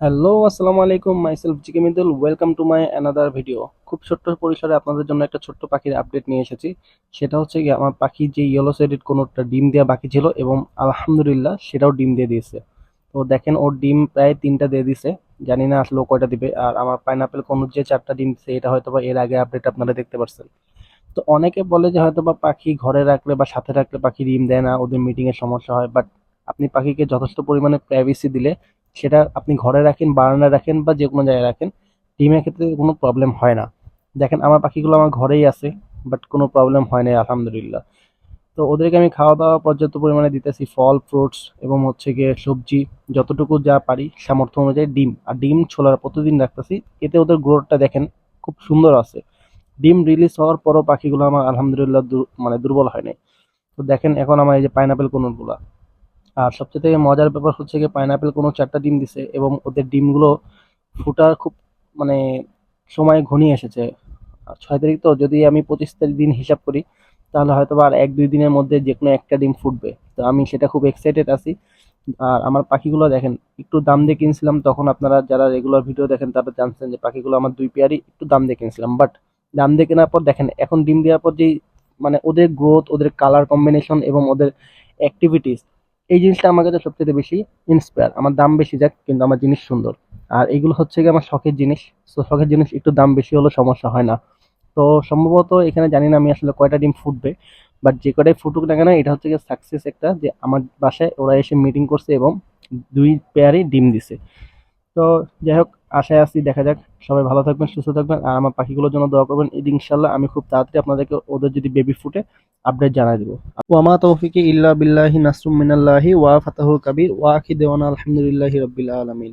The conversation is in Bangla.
হ্যালো আসসালামু আলাইকুম myself জিকেমিদুল welcome to my another video খুব ছোট্ট পরিসরে আপনাদের জন্য একটা ছোট্ট পাখির আপডেট নিয়ে এসেছি। সেটা হচ্ছে কি আমার পাখি যে ইয়েলো সাইডেড কোনোটা ডিম দেওয়া বাকি ছিল এবং আলহামদুলিল্লাহ সেটাও ডিম দিয়ে দিয়েছে। তো দেখেন, ওর ডিম প্রায় তিনটা দিয়ে দিছে জানি না আসলে কয়টা দিবে। আর আমার পাইনাপেল কোনো যে চারটা ডিম দিছে এটা হয়তো বা এর আগে আপডেট আপনারা দেখতে পারছেন। তো অনেকে বলে যে হয়তো বা পাখি ঘরে রাখলে বা সাথে রাখলে পাখি ডিম দেয় না, ওদের মিটিং এর সমস্যা হয়। বাট আপনি পাখিকে যথেষ্ট পরিমাণে প্রাইভেসি দিলে সেটা আপনি ঘরে রাখেন, বারান্দায় রাখেন বা যে কোনো জায়গায় রাখেন, ডিমের ক্ষেত্রে কোনো প্রবলেম হয় না। দেখেন, আমার পাখিগুলো আমার ঘরেই আছে বাট কোনো প্রবলেম হয় না আলহামদুলিল্লাহ। তো ওদেরকে আমি খাওয়া দাওয়া পর্যাপ্ত পরিমাণে দিতেছি, ফল ফ্রুটস এবং হচ্ছে গিয়ে সবজি, যতটুকু যা পারি সামর্থ্য অনুযায়ী ডিম। আর ডিম ছোলার প্রতিদিন রাখতেছি, এতে ওদের গ্রোথটা দেখেন খুব সুন্দর আছে। ডিম রিলিজ হওয়ার পরও পাখিগুলো আমার আলহামদুলিল্লাহ মানে দুর্বল হয় নাই। তো দেখেন, এখন আমার এই যে পাইনাপেল কোনগুলো আর সবচেয়ে থেকে মজার ব্যাপার হচ্ছে গিয়ে পাইনাপেল কোনো চারটা ডিম দিছে এবং ওদের ডিমগুলো ফুটার খুব মানে সময় ঘনিয়ে এসেছে। ছয় তারিখ তো, যদি আমি পঁচিশ তারিখ দিন হিসাব করি, তাহলে হয়তো আর এক দুই দিনের মধ্যে যে কোনো একটা ডিম ফুটবে। তো আমি সেটা খুব এক্সাইটেড আছি। আর আমার পাখিগুলো দেখেন, একটু দাম দিয়ে কিনছিলাম, তখন আপনারা যারা রেগুলার ভিডিও দেখেন, তারা জানছেন যে পাখিগুলো আমার দুই পেয়ারই একটু দাম দিয়ে কিনছিলাম। বাট দাম দিয়ে কেনার পর দেখেন, এখন ডিম দেওয়ার পর যেই মানে ওদের গ্রোথ ওদের কালার কম্বিনেশন এবং ওদের অ্যাক্টিভিটিস এই জিনিসটা আমার কাছে সবচেয়ে বেশি ইন্সপায়ার আমার দাম বেশি যাক, কিন্তু আমার জিনিস সুন্দর। আর এগুলো হচ্ছে কি আমার শখের জিনিস, তো শখের জিনিস একটু দাম বেশি হলে সমস্যা হয় না। তো সম্ভবত এখানে জানি না আমি আসলে কয়টা ডিম ফুটবে বাট যে কটাই ফুটুক না কেন, এটা হচ্ছে সাকসেস একটা যে আমার বাসায় ওরা এসে মিটিং করছে এবং দুই পেয়ারই ডিম দিছে। তো যাই হোক আশায় আছি, দেখা যাক। সবাই ভালো থাকবেন, সুস্থ থাকবেন। আর আমার পাখিগুলোর জন্য দোয়া করবেন ঈদ ইনশাল্লাহ আমি খুব তাড়াতাড়ি আপনাদেরকে ওদের যদি বেবি ফুটে আপডেট জানাই দেবো। ওয়ামা তৌফিকি ইল্লা বিল্লাহি নাসরুম মিনাল্লাহি ওয়া ফাতাহুল কাবির। ওয়া আখি দেওয়ানা আলহামদুলিল্লাহি রাব্বিল আলামিন।